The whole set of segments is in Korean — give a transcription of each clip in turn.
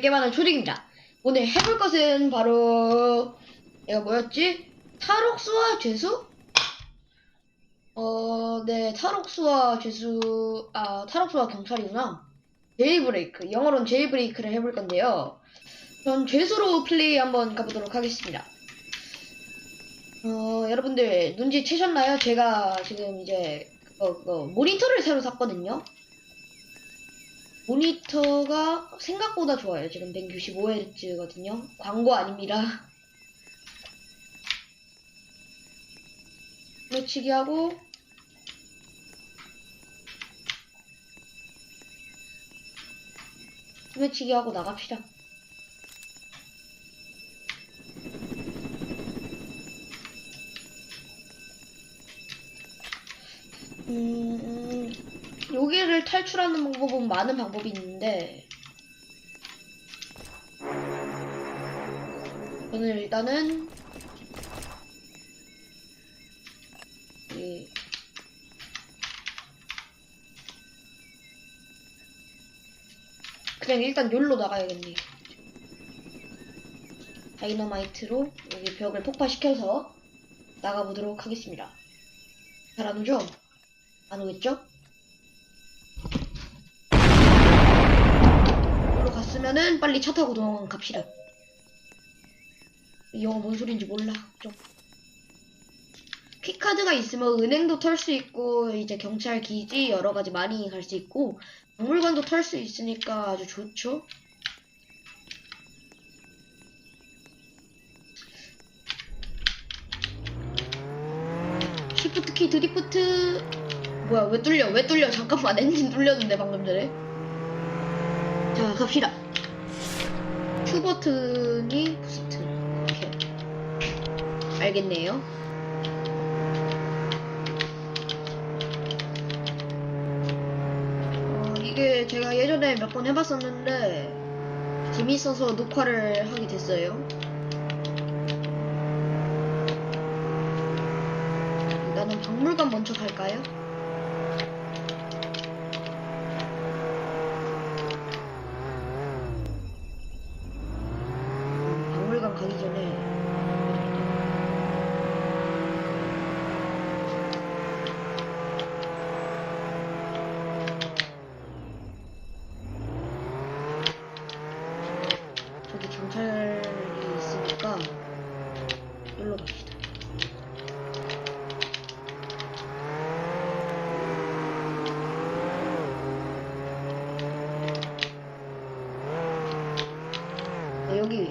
꽤 많은 초딩입니다. 오늘 해볼 것은 바로 얘가 뭐였지? 탈옥수와 죄수? 어, 네, 탈옥수와 죄수, 아, 탈옥수와 경찰이구나. 제이브레이크, 영어로는 제이브레이크를 해볼 건데요. 전 죄수로 플레이 한번 가보도록 하겠습니다. 어, 여러분들 눈치채셨나요? 제가 지금 이제 그거, 그거 모니터를 새로 샀거든요. 모니터가 생각보다 좋아요. 지금 195Hz거든요. 광고 아닙니다. 놓치기 하고 소매치기 하고 나갑시다. 음, 음, 여기를 탈출하는 방법은 많은 방법이 있는데 저는 일단은 이 그냥 일단 욜로 나가야겠네. 다이너마이트로 여기 벽을 폭파시켜서 나가보도록 하겠습니다. 잘안 오죠? 안 오겠죠? 갔으면은 빨리 차 타고 도망 갑시다. 이 영어 뭔 소린지 몰라. 좀. 퀵카드가 있으면 은행도 털 수 있고 이제 경찰 기지 여러 가지 많이 갈 수 있고 박물관도 털 수 있으니까 아주 좋죠. 시프트 키 드리프트 뭐야 왜 뚫려 왜 뚫려 잠깐만 엔진 뚫렸는데 방금 전에 자 갑시다 Q 버튼이 부스트 이렇게 알겠네요 어, 이게 제가 예전에 몇 번 해봤었는데 재밌어서 녹화를 하게 됐어요. 나는 박물관 먼저 갈까요? 네, 여기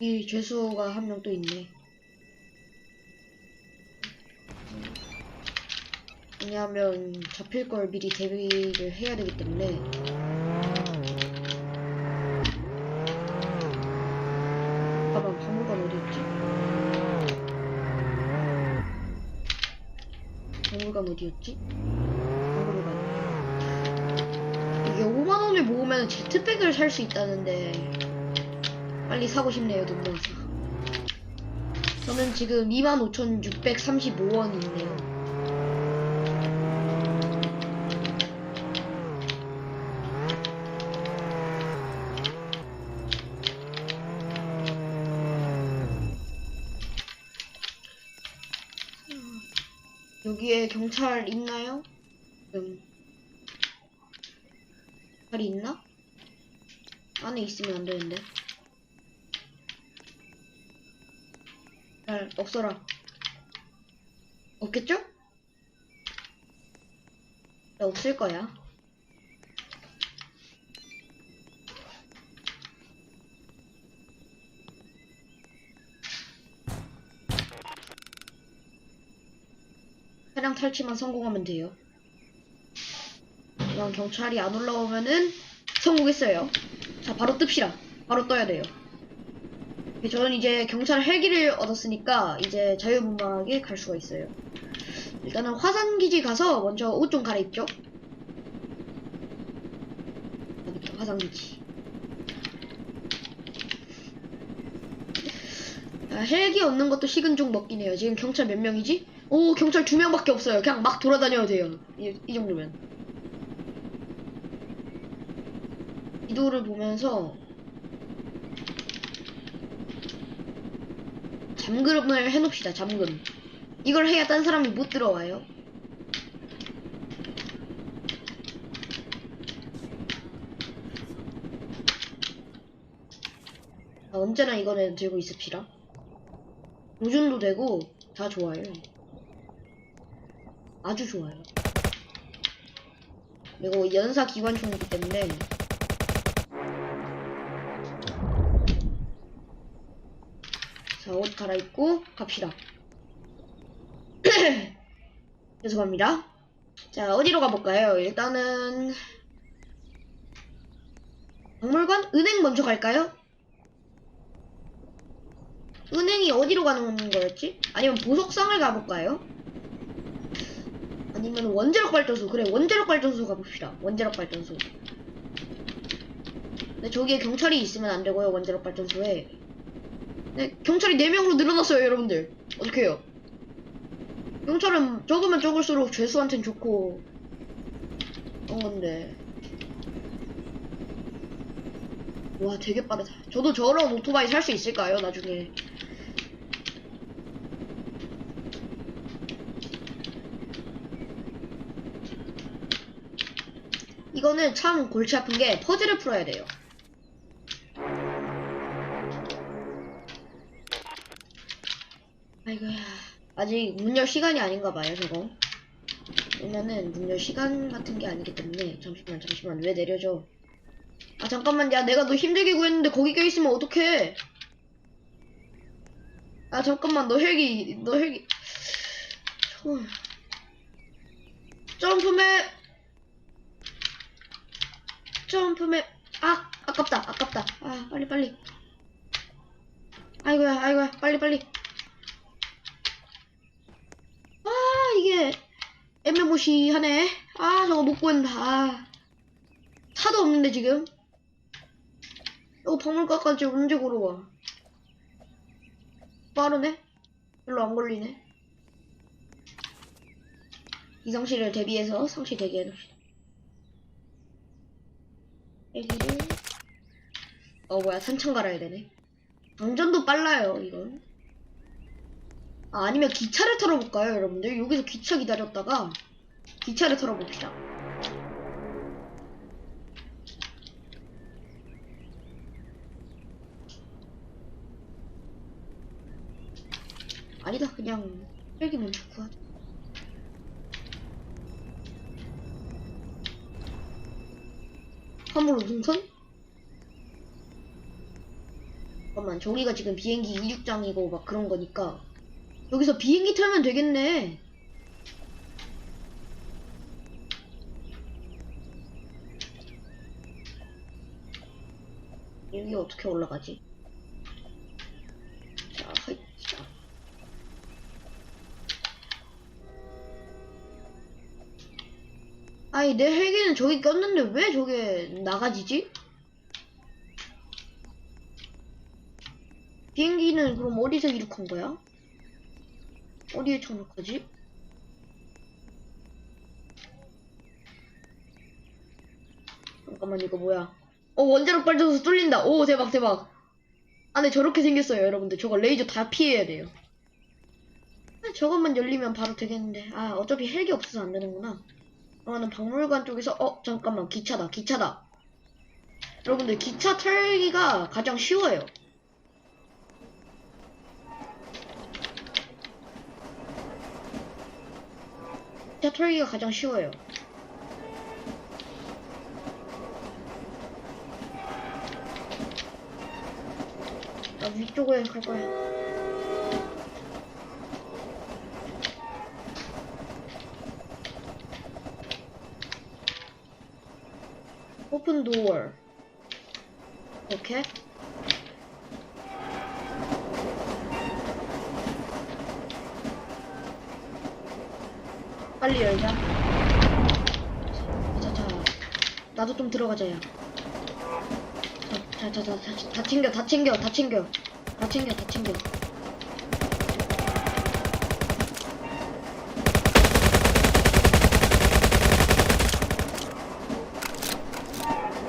이 죄수가 한 명 또 있네. 왜냐하면 잡힐 걸 미리 대비를 해야 되기 때문에 잠깐만 박물관 어디 있지? 박물관 어디였지? 박물관 이게 5만원을 모으면 제트백을 살 수 있다는데 빨리 사고 싶네요 돈 모아서 저는 지금 25,635원이 있네요 여기에 경찰 있나요? 지금 경찰이 있나? 안에 있으면 안 되는데. 잘 없어라. 없겠죠? 네, 없을 거야. 차량 탈취만 성공하면 돼요. 이런 경찰이 안 올라오면은 성공했어요. 자, 바로 뜹시다. 바로 떠야 돼요. 네, 저는 이제 경찰 헬기를 얻었으니까 이제 자유분방하게 갈 수가 있어요. 일단은 화산기지 가서 먼저 옷 좀 갈아입죠. 여기부터 화산기지. 아, 헬기 얻는 것도 식은 죽 먹긴 해요. 지금 경찰 몇 명이지? 오, 경찰 두 명밖에 없어요. 그냥 막 돌아다녀도 돼요. 이, 이 정도면. 지도를 보면서 잠금을 해놓읍시다. 잠금. 이걸 해야 딴 사람이 못 들어와요. 아, 언제나 이거는 들고 있읍시다. 보존도 되고 다 좋아요. 아주 좋아요. 그리고 연사 기관총이기 때문에 자, 옷 갈아입고 갑시다. 죄송합니다. 자, 어디로 가볼까요? 일단은 박물관? 은행 먼저 갈까요? 은행이 어디로 가는 거였지? 아니면 보석상을 가볼까요? 아니면 원자력 발전소 그래 원자력 발전소 가봅시다 원자력 발전소 근데 저기에 경찰이 있으면 안 되고요 원자력 발전소에 네 경찰이 4명으로 늘어났어요 여러분들. 어떻게 해요. 경찰은 적으면 적을수록 죄수한텐 좋고 그런 건데. 와 되게 빠르다. 저도 저런 오토바이 살 수 있을까요 나중에? 이거는 참 골치 아픈 게 퍼즐을 풀어야 돼요. 아이고야. 아직 문 열 시간이 아닌가 봐요, 저거. 왜냐면 문 열 시간 같은 게 아니기 때문에. 잠시만, 잠시만. 왜 내려줘? 아, 잠깐만. 야, 내가 너 힘들게 구했는데 거기 껴있으면 어떡해. 아, 잠깐만. 너 헬기, 너 헬기. 어. 점프맨! 점프맵 아 아깝다 아깝다 아 빨리 빨리 아이고야 아이고야 빨리 빨리 아 이게 애매모시하네. 아 저거 못 구한다 아. 차도 없는데 지금? 이거 박물관까지 언제 걸어와? 빠르네? 별로 안 걸리네. 이상시를 대비해서 상시 대기해 놓읍시다 여기를 어 뭐야 산창 갈아야 되네. 방전도 빨라요 이건 아 아니면 기차를 털어볼까요 여러분들? 여기서 기차 기다렸다가 기차를 털어봅시다. 아니다 그냥 헬기 먼저 구하자. 화물 우승선? 잠깐만 저기가 지금 비행기 이륙장이고 막 그런 거니까 여기서 비행기 타면 되겠네 여기 어떻게 올라가지? 자, 하이, 자. 아니 내 헬기는 저기 꼈는데 왜 저게 나가지지? 비행기는 그럼 어디서 이륙한 거야? 어디에 착륙하지? 잠깐만 이거 뭐야? 어 원자력 발전소 뚫린다. 오 대박 대박. 안에 저렇게 생겼어요 여러분들. 저거 레이저 다 피해야 돼요. 아, 저것만 열리면 바로 되겠는데. 아 어차피 헬기 없어서 안 되는구나. 그러면 박물관 쪽에서 어 잠깐만. 기차다 기차다. 여러분들 기차 털기가 가장 쉬워요 기차 털기가 가장 쉬워요. 나 위쪽에 갈 거야. 오픈 도어 오케이 빨리 열자. 자 자 나도 좀 들어가자 야 자 자자 다, 다 챙겨 다 챙겨 다 챙겨. 다 챙겨 다 챙겨.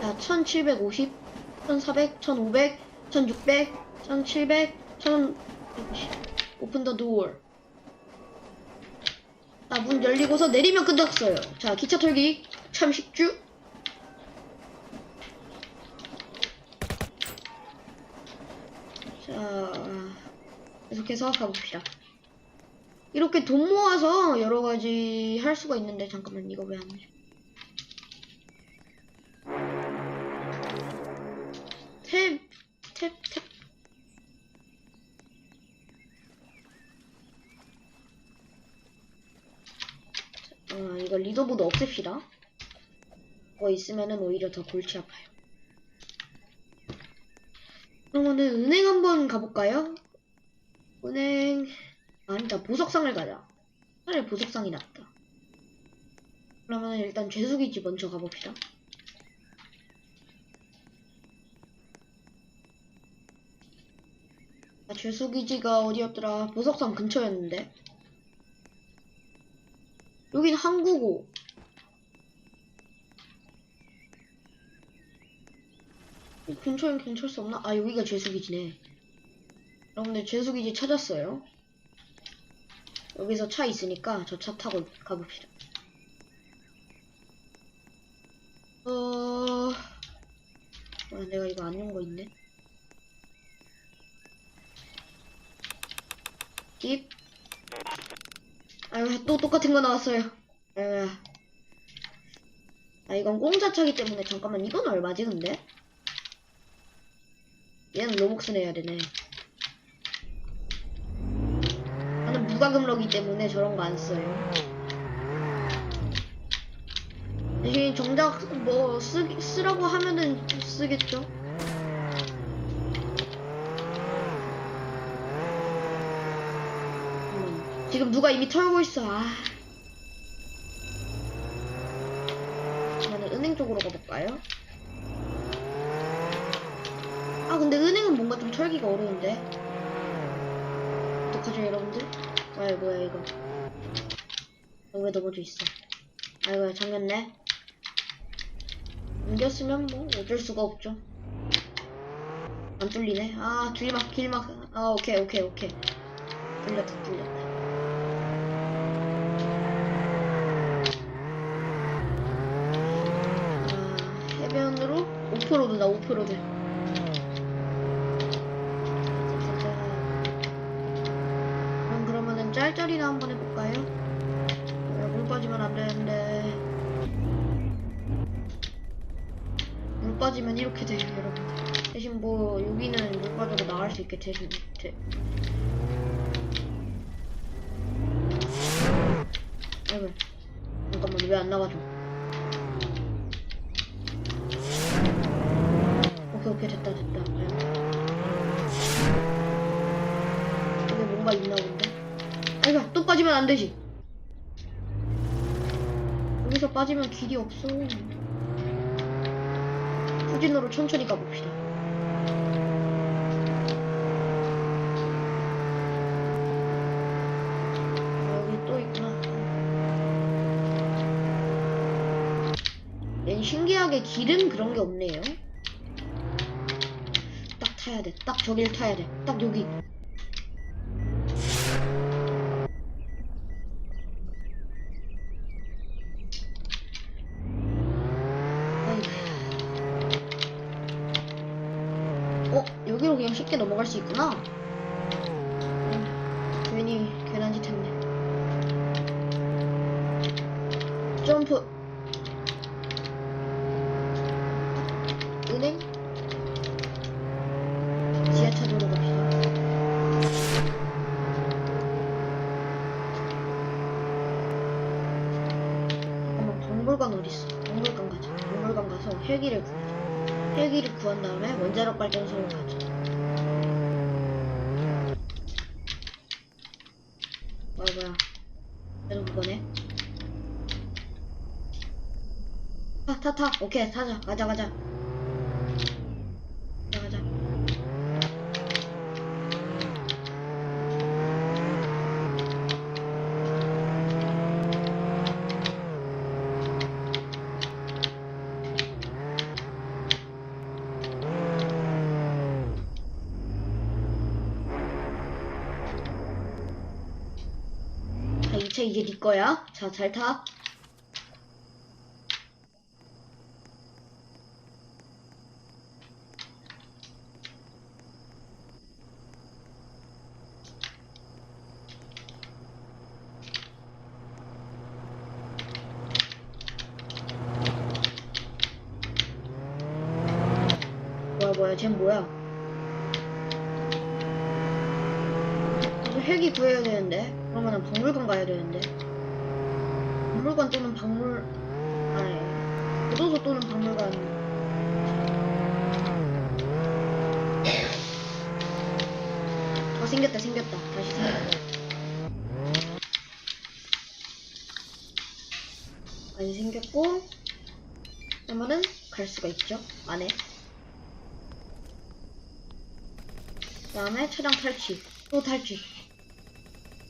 자 1750, 1400, 1500, 1600, 1700, 1000 오픈 더 도어. 아, 문 열리고서 내리면 끝났어요. 자, 기차 털기 참 쉽죠? 자, 계속해서 가봅시다. 이렇게 돈 모아서 여러 가지 할 수가 있는데, 잠깐만, 이거 왜 안 돼? 탭, 탭, 탭. 리더보드 없앱시다. 그거 있으면은 오히려 더 골치 아파요. 그러면은 은행 한번 가볼까요? 은행, 아니다, 보석상을 가자. 차라리 보석상이 낫다. 그러면 일단 죄수기지 먼저 가봅시다. 아, 죄수기지가 어디였더라? 보석상 근처였는데. 여긴. 이 근처엔 경찰서 없나? 아, 여기가 죄수기지네. 여러분들 죄수기지 찾았어요. 여기서 차 있으니까 저 차 타고 가봅시다. 어... 아, 내가 이거 안준거 있네. 깁. 아유, 또 똑같은 거 나왔어요. 아유. 아, 이건 공짜 차기 때문에 잠깐만, 이건 얼마지, 근데? 얘는 로벅스 내야 되네. 나는 무과금러기 때문에 저런 거 안 써요. 대신 정작 뭐 쓰, 쓰라고 하면은 쓰겠죠? 음, 지금 누가 이미 털고 있어. 아. 저는 은행 쪽으로 가볼까요? 아 근데 은행은 뭔가 좀 털기가 어려운데 어떡하죠 여러분들? 아이 뭐야 이거 어, 왜 넘어져 있어 아이고 잠겼네 옮겼으면 뭐 어쩔 수가 없죠 안 뚫리네 아 길막 길막 아 오케이 오케이 오케이 뚫렸다 뚫렸다 아 해변으로 오프로드다 오프로드 그럼 그러면은 짤짤이나 한번 해볼까요? 아, 물 빠지면 안 되는데. 물 빠지면 이렇게 돼요 여러분. 대신 뭐 여기는 물 빠져도 나갈 수 있게 대신 대... 아이고 잠깐만 왜 안 나가죠 오케이 오케이 됐다 됐다 아이고. 여기 뭔가 있나 본데? 아이고 또 빠지면 안 되지. 여기서 빠지면 길이 없어. 후진으로 천천히 가봅시다. 아, 여기 또 있구나. 얘는 신기하게 길은 그런 게 없네요. 딱 타야 돼. 딱 저길 타야 돼. 딱 여기. 아이고. 어, 여기로 그냥 쉽게 넘어갈 수 있구나. 음, 괜히 괜한 짓 했네. 점프. 은행? 지하철으로 갑시다. 잠깐만, 박물관 어딨어? 박물관 가자. 박물관 가서 헬기를 구하자. 헬기를 구한 다음에 원자력 발전소로 가 오케이 사자 가자 가자 가자 가자 자, 이차 이게 니 거야? 자, 잘 타. 박물관 어 생겼다 생겼다. 다시 생겼다 많이 생겼고 그러면은 갈 수가 있죠. 안에. 그 다음에 차량 탈취. 또 탈취.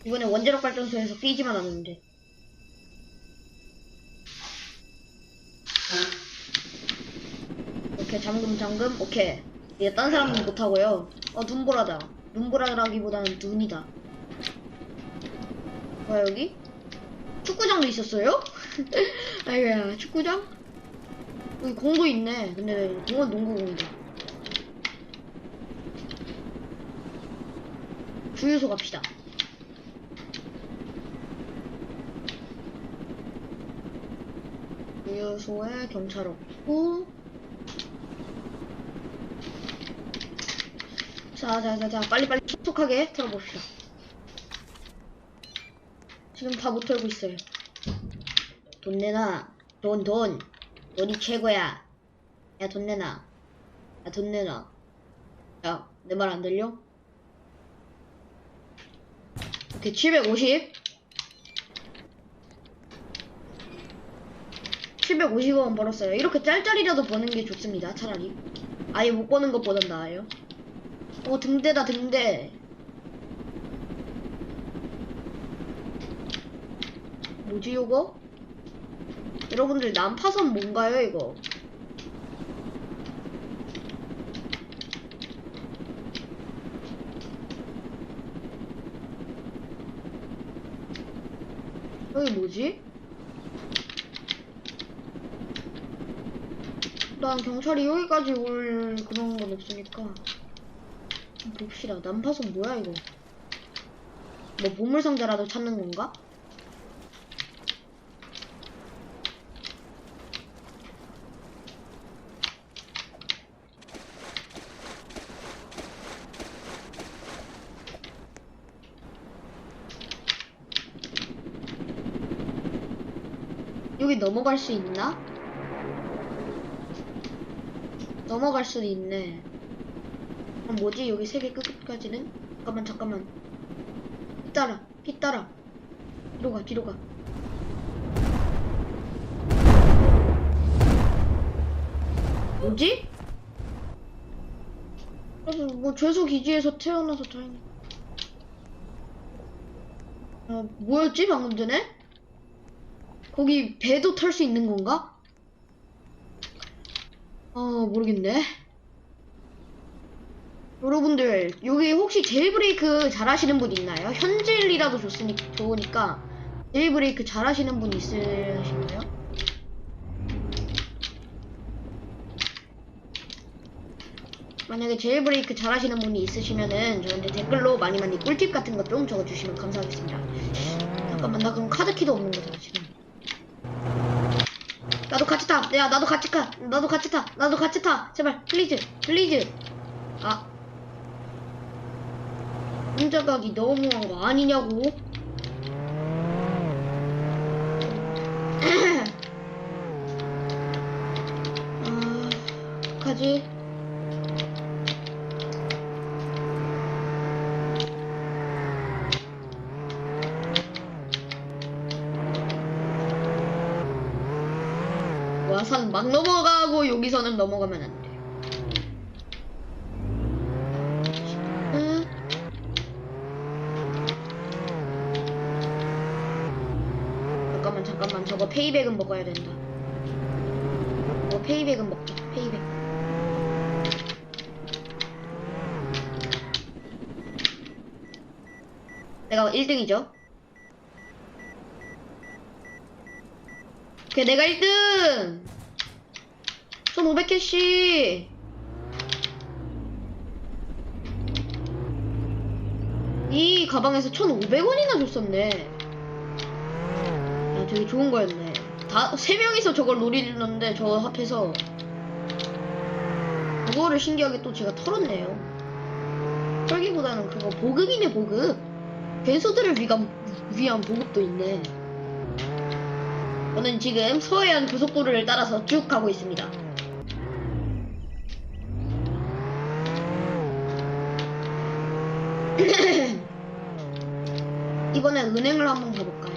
이번에 원자력 발전소에서 끼지만 않았는데 오케이 잠금 잠금 오케이 이제 딴 사람은 못하고요 어 눈보라다 눈보라라기보다는 눈이다 뭐야 여기? 축구장도 있었어요? 아이고야 축구장? 여기 공도 있네 근데 공은 농구공이다 주유소 갑시다. 주유소에 경찰 없고. 자, 자, 자, 자, 빨리빨리 속속하게 털어봅시다. 지금 다 못 털고 있어요. 돈 내놔. 돈, 돈. 돈이 최고야. 야, 돈 내놔. 야, 돈 내놔. 야, 내 말 안 들려? 오케이 750 750원 벌었어요 이렇게 짤짤이라도 버는 게 좋습니다 차라리 아예 못 버는 것보단 나아요 오 등대다 등대 뭐지 이거? 여러분들 난파선 뭔가요 이거 여기 뭐지? 난 경찰이 여기까지 올 그런 건 없으니까 좀 봅시다 난파선 뭐야 이거 뭐 보물 상자라도 찾는 건가? 여기 넘어갈 수 있나? 넘어갈 수도 있네. 아, 뭐지? 여기 세 개 끝까지는? 잠깐만, 잠깐만. 피 따라, 피 따라. 뒤로 가, 뒤로 가. 뭐지? 그래서 뭐 죄수 기지에서 태어나서 다행히. 아, 뭐였지 방금 전에? 거기 배도 탈 수 있는 건가? 아 모르겠네. 여러분들 여기 혹시 제일브레이크 잘하시는 분 있나요? 현질이라도 좋으니, 좋으니까 제일브레이크 잘하시는 분 있으신가요? 만약에 제일브레이크 잘하시는 분이 있으시면은 저한테 댓글로 많이 많이 꿀팁 같은 거좀 적어주시면 감사하겠습니다. 잠깐만 나 그럼 카드키도 없는 거잖아 지금. 나도 같이 타. 야, 나도 같이 타. 나도 같이 타. 나도 같이 타. 제발, 플리즈, 플리즈. 아. 혼자 가기 너무한 거 아니냐고. 아, 가지. 와산 막 넘어가고 여기서는 넘어가면 안 돼. 응? 잠깐만 잠깐만 저거 페이백은 먹어야 된다. 저거 페이백은 먹자. 페이백. 내가 1등이죠? 오케이, 내가 1등! 1500캐시! 이 가방에서 1,500원이나 줬었네. 야, 되게 좋은 거였네. 다, 세 명이서 저걸 노리는데, 저 합해서. 그거를 신기하게 또 제가 털었네요. 털기보다는 그거 보급이네, 보급. 변소들을 위한, 위한 보급도 있네. 저는 지금 서해안 고속도로를 따라서 쭉 가고 있습니다. 이번엔 은행을 한번 가볼까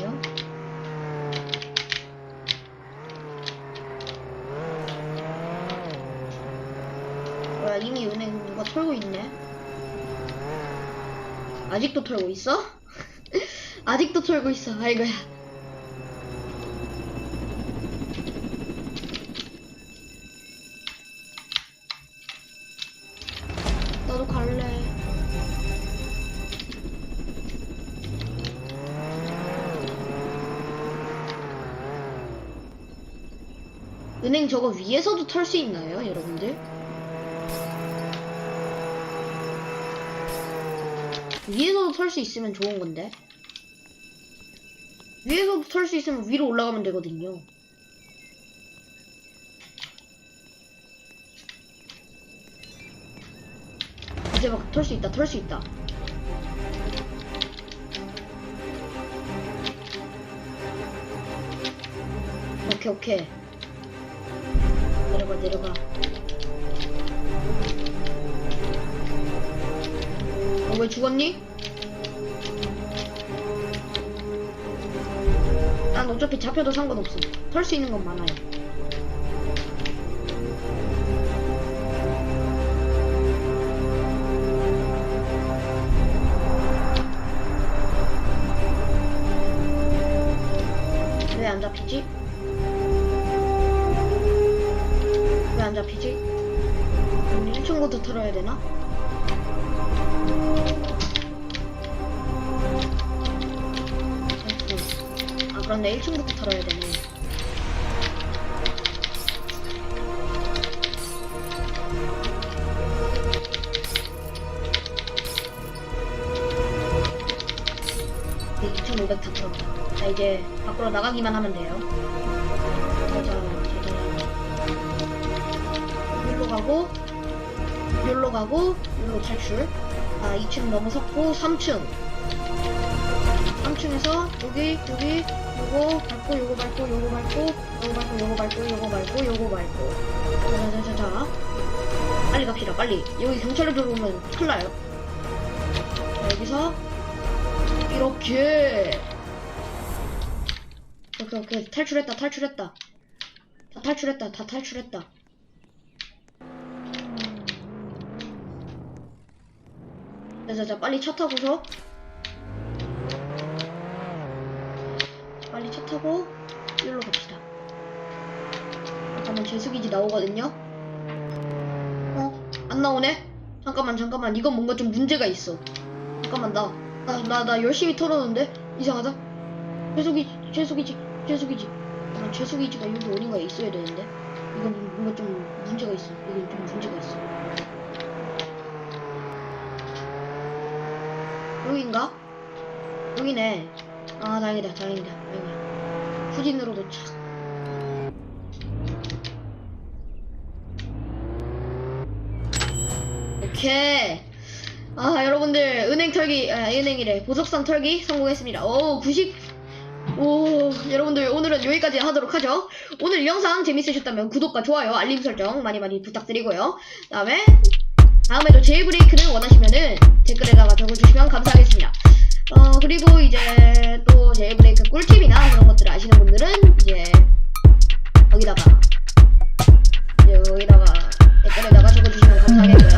아직도 털고 있어? 아직도 털고 있어 아이고야 나도 갈래 은행 저거 위에서도 털 수 있나요, 여러분들? 위에서도 털 수 있으면 좋은 건데. 위에서도 털수 있으면 위로 올라가면 되거든요. 이제 막 털 수 있다, 털 수 있다. 오케이, 오케이. 내려가, 내려가. 어, 왜 죽었니? 난 어차피 잡혀도 상관없어. 털 수 있는 건 많아요. 왜안 잡히지? 왜 안 잡히지? 그럼 1층부터 털어야 되나? 1509초 자 이제 밖으로 나가기만 하면 돼요. 자 이제 여기로 가고 여기로 가고 여기로 탈출. 아 2층 넘어섰고 3층. 3층에서 여기 여기 요거 밟고 요거 밟고 요거 밟고 요거 밟고 요거 밟고 요거 밟고 요거 밟고. 자자자자. 빨리 갑시다 빨리. 여기 경찰이 들어오면 큰일 나요. 자, 여기서 이렇게 오케이 오케이 탈출했다 탈출했다 다 탈출했다 다 탈출했다 자자자 빨리 차 타고서 빨리 차 타고 일로 갑시다. 잠깐만 제수기지 나오거든요. 어? 안 나오네? 잠깐만 잠깐만 이건 뭔가 좀 문제가 있어. 잠깐만 나 나 나 나 열심히 털었는데 이상하다. 제수기 제수기지 제수기지. 아, 제수기지가 여기 어딘가에 있어야 되는데 이건 뭔가 좀 문제가 있어. 이건 좀 문제가 있어. 여기인가? 여기네. 아 다행이다 다행이다 다행이다 후진으로 도 착 오케이 아 여러분들 은행 털기 아 은행이래 보석상 털기 성공했습니다 오 90. 오 여러분들 오늘은 여기까지 하도록 하죠 오늘 이 영상 재밌으셨다면 구독과 좋아요 알림 설정 많이 많이 부탁드리고요 다음에 다음에도 제이브레이크를 원하시면은 댓글에다가 적어주시면 감사하겠습니다 어, 그리고 이제 또 제이브레이크 꿀팁이나 그런 것들을 아시는 분들은 이제 여기다가 이제 여기다가 댓글에다가 적어주시면 감사하겠습니다.